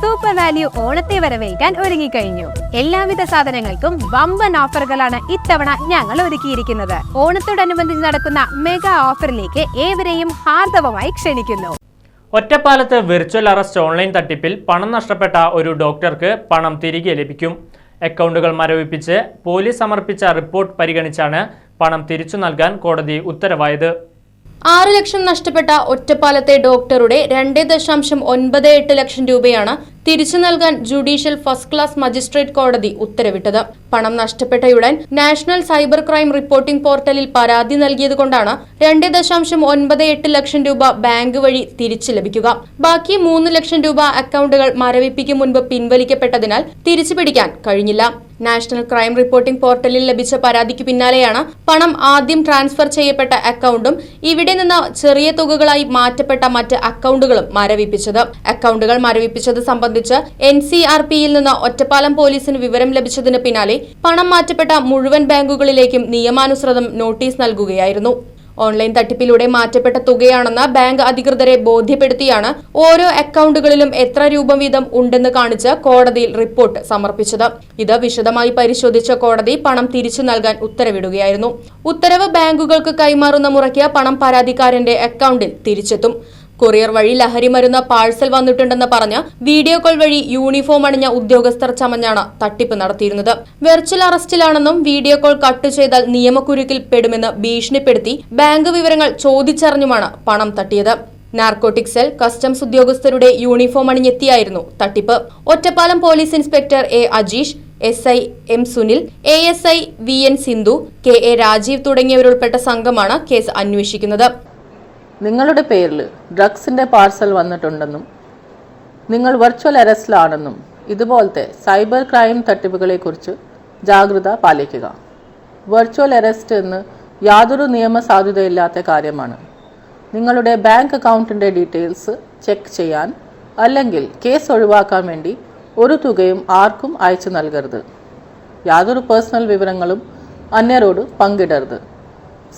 Super value ഓണത്തെ വരവേൽക്കാൻ ഒരുങ്ങിക്കഴിഞ്ഞു. എല്ലാവിധ സാധനങ്ങൾക്കും വമ്പൻ ഓഫറുകളാണ് ഇത്തവണ ഞങ്ങൾ ഒരുക്കിയിരിക്കുന്നത്. ഓണത്തോടനുബന്ധിച്ച് നടക്കുന്ന മെഗാ ഓഫറിലേക്ക് ഏവരെയും ഹാർദവമായി ക്ഷണിക്കുന്നു. ഒറ്റപ്പാലത്ത് വിർച്വൽ അറസ്റ്റ് ഓൺലൈൻ തട്ടിപ്പിൽ പണം നഷ്ടപ്പെട്ട ഒരു ഡോക്ടർക്ക് പണം തിരികെ ലഭിക്കും. അക്കൗണ്ടുകൾ മരവിപ്പിച്ച് പോലീസ് സമർപ്പിച്ച റിപ്പോർട്ട് പരിഗണിച്ചാണ് പണം തിരിച്ചു നൽകാൻ കോടതി ഉത്തരവായത്. ആറ് ലക്ഷം നഷ്ടപ്പെട്ട ഒറ്റപ്പാലത്തെ ഡോക്ടറുടെ രണ്ട് ദശാംശം ഒൻപത് എട്ട് ലക്ഷം രൂപയാണ് തിരിച്ചു നൽകാൻ ജുഡീഷ്യൽ ഫസ്റ്റ് ക്ലാസ് മജിസ്ട്രേറ്റ് കോടതി ഉത്തരവിട്ടത്. പണം നഷ്ടപ്പെട്ടയുടൻ നാഷണൽ സൈബർ ക്രൈം റിപ്പോർട്ടിംഗ് പോർട്ടലിൽ പരാതി നൽകിയതുകൊണ്ടാണ് രണ്ട് ദശാംശം ഒൻപത് എട്ട് ലക്ഷം രൂപ ബാങ്ക് വഴി തിരിച്ചു ലഭിക്കുക. ബാക്കി മൂന്ന് ലക്ഷം രൂപ അക്കൗണ്ടുകൾ മരവിപ്പിക്കും മുൻപ് പിൻവലിക്കപ്പെട്ടതിനാൽ തിരിച്ചു പിടിക്കാൻ കഴിഞ്ഞില്ല. നാഷണൽ ക്രൈം റിപ്പോർട്ടിംഗ് പോർട്ടലിൽ ലഭിച്ച പരാതിക്ക് പിന്നാലെയാണ് പണം ആദ്യം ട്രാൻസ്ഫർ ചെയ്യപ്പെട്ട അക്കൗണ്ടും ഇവിടെ നിന്ന് ചെറിയ തുകകളായി മാറ്റപ്പെട്ട മറ്റ് അക്കൗണ്ടുകളും മരവിപ്പിച്ചത്. അക്കൗണ്ടുകൾ മരവിപ്പിച്ചത് സംബന്ധിച്ച് എൻ സി ആർ പിയിൽ നിന്ന് ഒറ്റപ്പാലം പോലീസിന് വിവരം ലഭിച്ചതിന് പിന്നാലെ പണം മാറ്റപ്പെട്ട മുഴുവൻ ബാങ്കുകളിലേക്കും നിയമാനുസൃതം നോട്ടീസ് നൽകുകയായിരുന്നു. ഓൺലൈൻ തട്ടിപ്പിലൂടെ മാറ്റപ്പെട്ട തുകയാണെന്ന് ബാങ്ക് അധികൃതരെ ബോധ്യപ്പെടുത്തിയാണ് ഓരോ അക്കൗണ്ടുകളിലും എത്ര രൂപ വീതം ഉണ്ടെന്ന് കാണിച്ച് കോടതിയിൽ റിപ്പോർട്ട് സമർപ്പിച്ചത്. ഇത് വിശദമായി പരിശോധിച്ച കോടതി പണം തിരിച്ചു നൽകാൻ ഉത്തരവിടുകയായിരുന്നു. ഉത്തരവ് ബാങ്കുകൾക്ക് കൈമാറുന്ന മുറയ്ക്ക് പണം പരാതിക്കാരന്റെ അക്കൗണ്ടിൽ തിരിച്ചെത്തും. കൊറിയർ വഴി ലഹരി മരുന്ന് പാഴ്സൽ വന്നിട്ടുണ്ടെന്ന് പറഞ്ഞ് വീഡിയോ കോൾ വഴി യൂണിഫോം അണിഞ്ഞ ഉദ്യോഗസ്ഥർ ചമഞ്ഞാണ് തട്ടിപ്പ് നടത്തിയിരുന്നത്. വെർച്വൽ അറസ്റ്റിലാണെന്നും വീഡിയോ കോൾ കട്ട് ചെയ്താൽ നിയമക്കുരുക്കിൽ പെടുമെന്ന് ഭീഷണിപ്പെടുത്തി ബാങ്ക് വിവരങ്ങൾ ചോദിച്ചറിഞ്ഞുമാണ് പണം തട്ടിയത്. നാർക്കോട്ടിക് സെൽ കസ്റ്റംസ് ഉദ്യോഗസ്ഥരുടെ യൂണിഫോം അണിഞ്ഞെത്തിയായിരുന്നു തട്ടിപ്പ്. Ottapalam police inspector A Ajeesh S I M Sunil A S I V N Sindhu K A Rajeev തുടങ്ങിയവരുൾപ്പെട്ട സംഘമാണ് കേസ് അന്വേഷിക്കുന്നത്. നിങ്ങളുടെ പേരിൽ ഡ്രഗ്സിന്റെ പാർസൽ വന്നിട്ടുണ്ടെന്നും നിങ്ങൾ വെർച്വൽ അറസ്റ്റിലാണെന്നും ഇതുപോലത്തെ സൈബർ ക്രൈം തട്ടിപ്പുകളെക്കുറിച്ച് ജാഗ്രത പാലിക്കുക. വെർച്വൽ അറസ്റ്റ് എന്ന് യാതൊരു നിയമസാധുതയില്ലാത്ത കാര്യമാണ്. നിങ്ങളുടെ ബാങ്ക് അക്കൗണ്ടിന്റെ ഡീറ്റെയിൽസ് ചെക്ക് ചെയ്യാൻ അല്ലെങ്കിൽ കേസ് ഒഴിവാക്കാൻ വേണ്ടി ഒരു തുകയും ആർക്കും അയച്ചു നൽകരുത്. യാതൊരു പേഴ്സണൽ വിവരങ്ങളും അന്യരോട് പങ്കിടരുത്.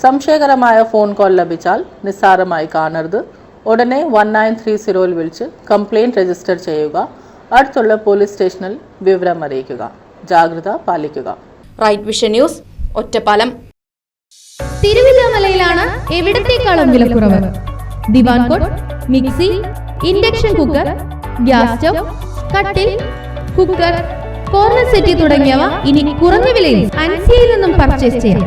സംശയകരമായ ഫോൺ കോൾ ലഭിച്ചാൽ നിസ്സാരമായി കാണരുത്. ഉടനെ വൺ നയൻ ത്രീ സീറോയിൽ വിളിച്ച് കംപ്ലയിന്റ് രജിസ്റ്റർ ചെയ്യുക. അടുത്തുള്ള പോലീസ് സ്റ്റേഷനിൽ വിവരം അറിയിക്കുക. ജാഗ്രത പാലിക്കുക. Right vision news Ottapalam. തിരുവില്ലാമലയിലാണ് എവിടത്തേക്കാളും വിലക്കുറവ് divan cot mixie induction cooker gas stove കട്ടിൽ കുക്കർ കോർണർ സെറ്റി തുടങ്ങിയവ ഇനി കുറഞ്ഞ വിലയിൽ അൻസിയിൽ നിന്നും പർച്ചേസ് ചെയ്യാം.